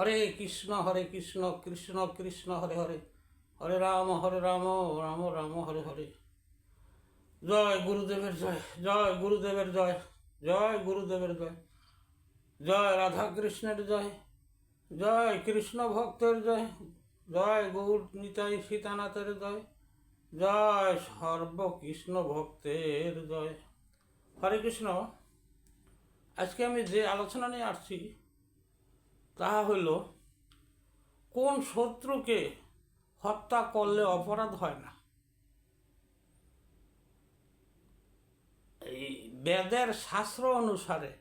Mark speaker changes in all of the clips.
Speaker 1: হরে কৃষ্ণ হরে কৃষ্ণ কৃষ্ণ কৃষ্ণ হরে হরে হরে রাম হরে রাম রাম রাম হরে হরে জয় গুরুদেবের জয় জয় গুরুদেবের জয় জয় গুরুদেবের জয় জয় রাধা কৃষ্ণের জয় জয় কৃষ্ণ ভক্তের জয় জয় গৌর নিতাই সীতানাথের জয় জয় সর্বকৃষ্ণ ভক্তের জয় হরে কৃষ্ণ আজকে আমি যে আলোচনা নিয়ে আসছি তাহা হইল কোন শত্রুকে হত্যা করলে অপরাধ হয় না এই বেদের শাস্ত্র অনুসারে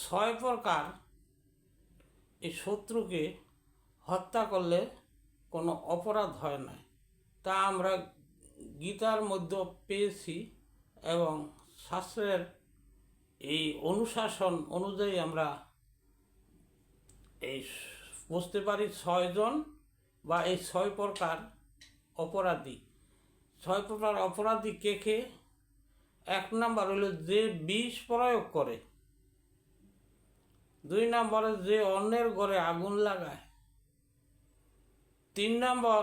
Speaker 1: ছয় প্রকার এই শত্রুকে হত্যা করলে কোনো অপরাধ হয় না তা আমরা গীতার মধ্যে পেয়েছি এবং শাস্ত্রের এই অনুশাসন অনুযায়ী আমরা এই বুঝতে পারি ছয়জন বা এই ছয় প্রকার অপরাধী ছয় প্রকার অপরাধী কে কে এক নাম্বার হলো যে বিষ প্রয়োগ করে দুই নম্বরে যে অন্যের ঘরে আগুন লাগায় তিন নম্বর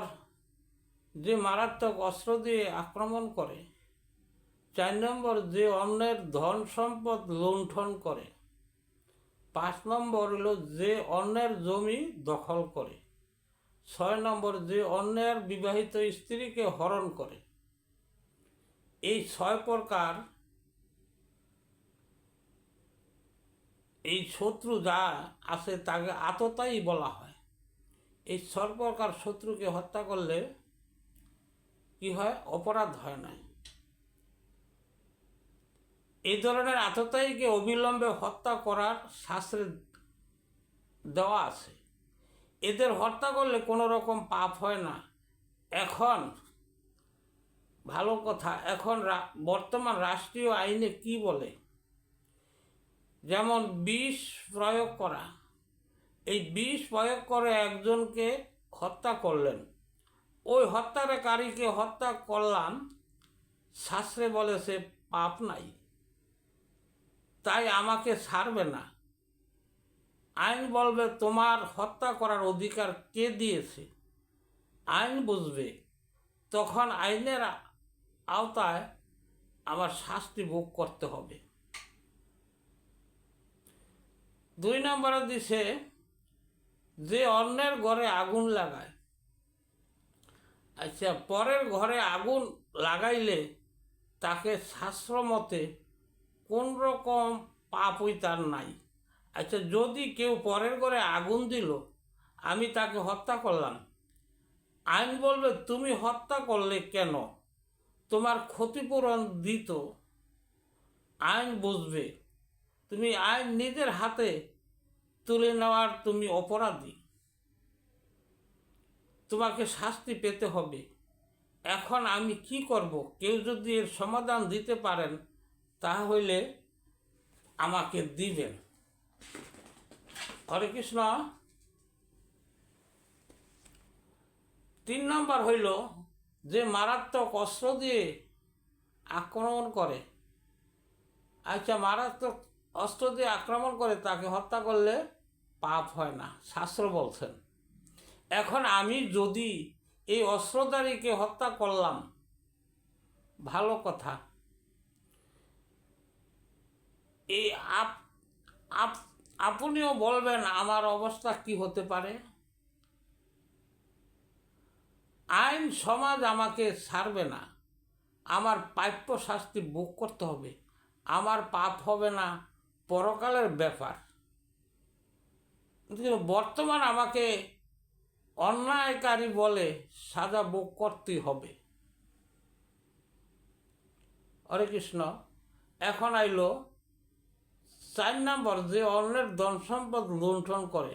Speaker 1: যে মারাত্মক অস্ত্র দিয়ে আক্রমণ করে চার নম্বর যে অন্যের ধন সম্পদ লুণ্ঠন করে পাঁচ নম্বর হলো যে অন্যের জমি দখল করে ছয় নম্বর যে অন্যের বিবাহিত স্ত্রীকে হরণ করে এই ছয় প্রকার এই শত্রু যা আছে তাকে আততাই বলা হয় এই প্রকার শত্রুকে হত্যা করলে কি হয় অপরাধ হয় নাই এই ধরনের আততায়ীকে অবিলম্বে হত্যা করার শাস্ত্রে দেওয়া আছে এদের হত্যা করলে কোনো রকম পাপ হয় না এখন ভালো কথা এখন বর্তমান রাষ্ট্রীয় আইনে কি বলে যেমন বিষ প্রয়োগ করা এই বিষ প্রয়োগ করে একজনকে হত্যা করলেন ওই কারীকে হত্যা করলাম শাস্ত্রে সে পাপ নাই তাই আমাকে ছাড়বে না আইন বলবে তোমার হত্যা করার অধিকার কে দিয়েছে আইন বুঝবে তখন আইনের আওতায় আমার শাস্তি ভোগ করতে হবে দুই নম্বরে দিছে যে অন্যের ঘরে আগুন লাগায় আচ্ছা পরের ঘরে আগুন লাগাইলে তাকে শাস্ত্র মতে কোন রকম পাপই তার নাই আচ্ছা যদি কেউ পরের ঘরে আগুন দিল আমি তাকে হত্যা করলাম আইন বলবে তুমি হত্যা করলে কেন তোমার ক্ষতিপূরণ দিত আইন বুঝবে তুমি আইন নিজের হাতে তুলে নেওয়ার তুমি অপরাধী তোমাকে শাস্তি পেতে হবে এখন আমি কি করব কেউ যদি এর সমাধান দিতে পারেন তা হইলে আমাকে দিবেন হরে কৃষ্ণ তিন নম্বর হইল যে মারাত্মক অস্ত্র দিয়ে আক্রমণ করে আচ্ছা মারাত্মক অস্ত্র দিয়ে আক্রমণ করে তাকে হত্যা করলে পাপ হয় না শাস্ত্র বলছেন এখন আমি যদি এই অস্ত্রধারীকে হত্যা করলাম ভালো কথা এই আপ আপ আপনিও বলবেন আমার অবস্থা কি হতে পারে আইন সমাজ আমাকে ছাড়বে না আমার প্রাপ্য শাস্তি ভোগ করতে হবে আমার পাপ হবে না পরকালের ব্যাপার কিন্তু বর্তমান আমাকে অন্যায়কারী বলে সাজা ভোগ করতেই হবে হরে কৃষ্ণ এখন আইলো চার নম্বর যে অন্যের ধন সম্পদ লুণ্ঠন করে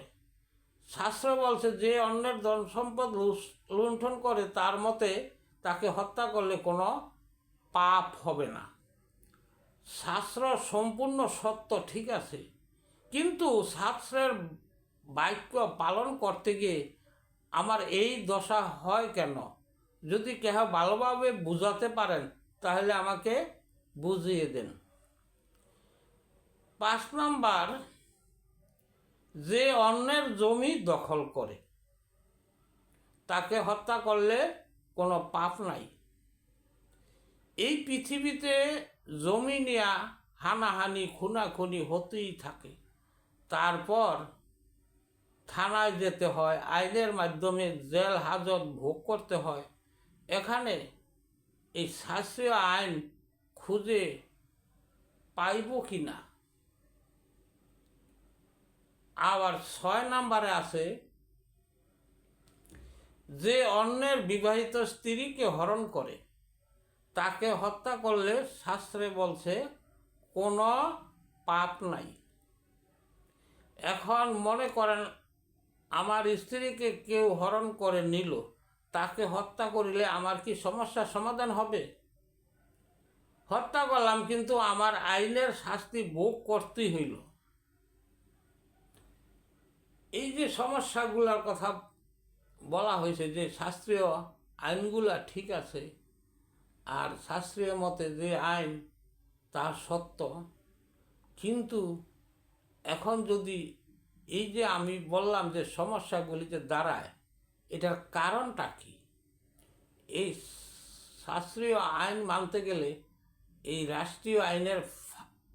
Speaker 1: শাস্ত্র বলছে যে অন্যের ধন সম্পদ লুণ্ঠন করে তার মতে তাকে হত্যা করলে কোনো পাপ হবে না শাস্ত্র সম্পূর্ণ সত্য ঠিক আছে কিন্তু শাস্ত্রের বাক্য পালন করতে গিয়ে আমার এই দশা হয় কেন যদি কেহ ভালোভাবে বুঝাতে পারেন তাহলে আমাকে বুঝিয়ে দেন পাঁচ নাম্বার যে অন্যের জমি দখল করে তাকে হত্যা করলে কোনো পাপ নাই এই পৃথিবীতে জমি নেয়া হানাহানি খুনাখুনি হতেই থাকে তারপর থানায় যেতে হয় আইনের মাধ্যমে জেল হাজত ভোগ করতে হয় এখানে এই শাস্ত্রীয় আইন খুঁজে পাইব কি না আবার ছয় নাম্বারে আছে যে অন্যের বিবাহিত স্ত্রীকে হরণ করে তাকে হত্যা করলে শাস্ত্রে বলছে কোনো পাপ নাই এখন মনে করেন আমার স্ত্রীকে কেউ হরণ করে নিল তাকে হত্যা করিলে আমার কি সমস্যা সমাধান হবে হত্যা করলাম কিন্তু আমার আইনের শাস্তি ভোগ করতেই হইল এই যে সমস্যাগুলোর কথা বলা হয়েছে যে শাস্ত্রীয় আইনগুলা ঠিক আছে আর শাস্ত্রীয় মতে যে আইন তা সত্য কিন্তু এখন যদি এই যে আমি বললাম যে সমস্যাগুলিতে দাঁড়ায় এটার কারণটা কি এই শাস্ত্রীয় আইন মানতে গেলে এই রাষ্ট্রীয় আইনের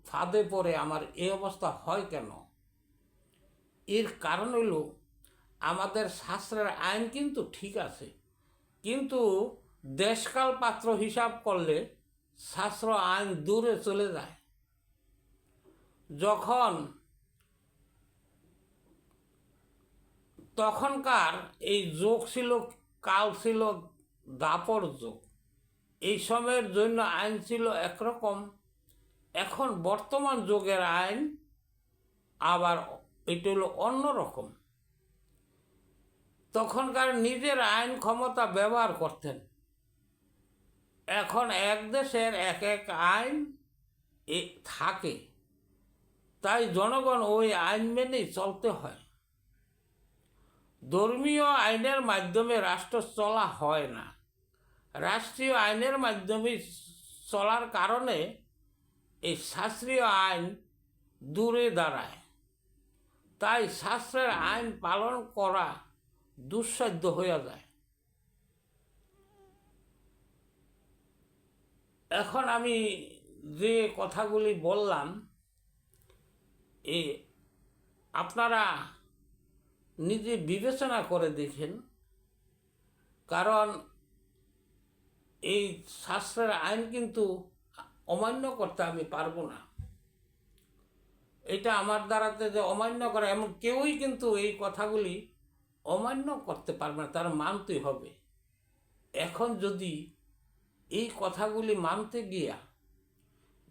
Speaker 1: ফাঁদে পড়ে আমার এই অবস্থা হয় কেন এর কারণ হলো আমাদের শাস্ত্রের আইন কিন্তু ঠিক আছে কিন্তু দেশকাল পাত্র হিসাব করলে শাস্ত্র আইন দূরে চলে যায় যখন তখনকার এই যোগ ছিল কাল ছিল দাপর যোগ এই সময়ের জন্য আইন ছিল একরকম এখন বর্তমান যুগের আইন আবার এটা হলো অন্যরকম তখনকার নিজের আইন ক্ষমতা ব্যবহার করতেন এখন এক দেশের এক এক আইন থাকে তাই জনগণ ওই আইন মেনেই চলতে হয় ধর্মীয় আইনের মাধ্যমে রাষ্ট্র চলা হয় না রাষ্ট্রীয় আইনের মাধ্যমে চলার কারণে এই শাস্ত্রীয় আইন দূরে দাঁড়ায় তাই শাস্ত্রের আইন পালন করা দুঃসাধ্য হইয়া যায় এখন আমি যে কথাগুলি বললাম এ আপনারা নিজে বিবেচনা করে দেখেন কারণ এই শাস্ত্রের আইন কিন্তু অমান্য করতে আমি পারবো না এটা আমার দ্বারাতে যে অমান্য করা এমন কেউই কিন্তু এই কথাগুলি অমান্য করতে পারবে না তারা মানতেই হবে এখন যদি এই কথাগুলি মানতে গিয়া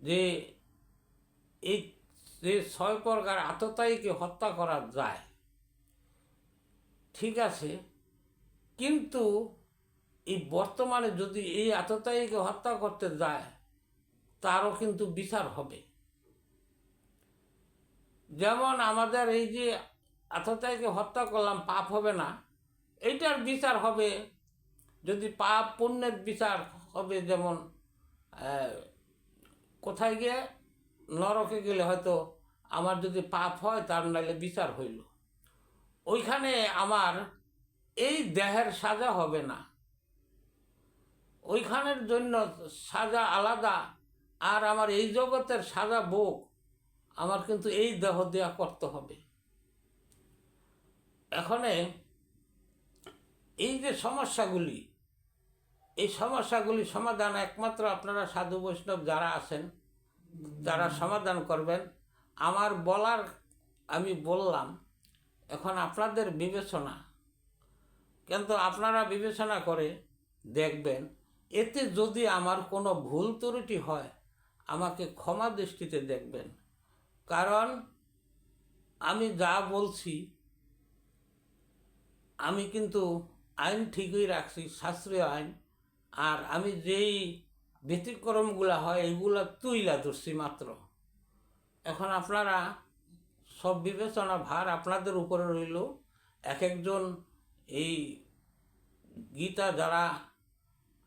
Speaker 1: যে এই যে ছয় প্রকার আততায়ীকে হত্যা করা যায় ঠিক আছে কিন্তু এই বর্তমানে যদি এই আততায়ীকে হত্যা করতে যায় তারও কিন্তু বিচার হবে যেমন আমাদের এই যে আততায়ীকে হত্যা করলাম পাপ হবে না এইটার বিচার হবে যদি পাপ পুণ্যের বিচার হবে যেমন কোথায় গিয়ে নরকে গেলে হয়তো আমার যদি পাপ হয় তার নাইলে বিচার হইল ওইখানে আমার এই দেহের সাজা হবে না ওইখানের জন্য সাজা আলাদা আর আমার এই জগতের সাজা বুক আমার কিন্তু এই দেহ দেওয়া করতে হবে এখানে এই যে সমস্যাগুলি এই সমস্যাগুলি সমাধান একমাত্র আপনারা সাধু বৈষ্ণব যারা আছেন যারা সমাধান করবেন আমার বলার আমি বললাম এখন আপনাদের বিবেচনা কিন্তু আপনারা বিবেচনা করে দেখবেন এতে যদি আমার কোনো ভুল ত্রুটি হয় আমাকে ক্ষমা দৃষ্টিতে দেখবেন কারণ আমি যা বলছি আমি কিন্তু আইন ঠিকই রাখছি শাস্ত্রীয় আইন আর আমি যেই ব্যতিক্রমগুলা হয় এইগুলো তুইলা ধরছি মাত্র এখন আপনারা সব বিবেচনা ভার আপনাদের উপরে রইল এক একজন এই গীতা যারা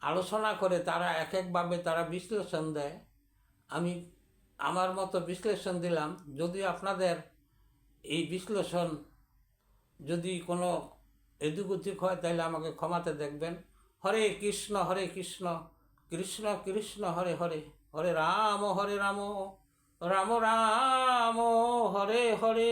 Speaker 1: আলোচনা করে তারা এক একভাবে তারা বিশ্লেষণ দেয় আমি আমার মতো বিশ্লেষণ দিলাম যদি আপনাদের এই বিশ্লেষণ যদি কোনো এদিক হয় তাহলে আমাকে ক্ষমাতে দেখবেন হরে কৃষ্ণ হরে কৃষ্ণ কৃষ্ণ কৃষ্ণ হরে হরে হরে রাম হরে রাম রাম রাম হরে হরে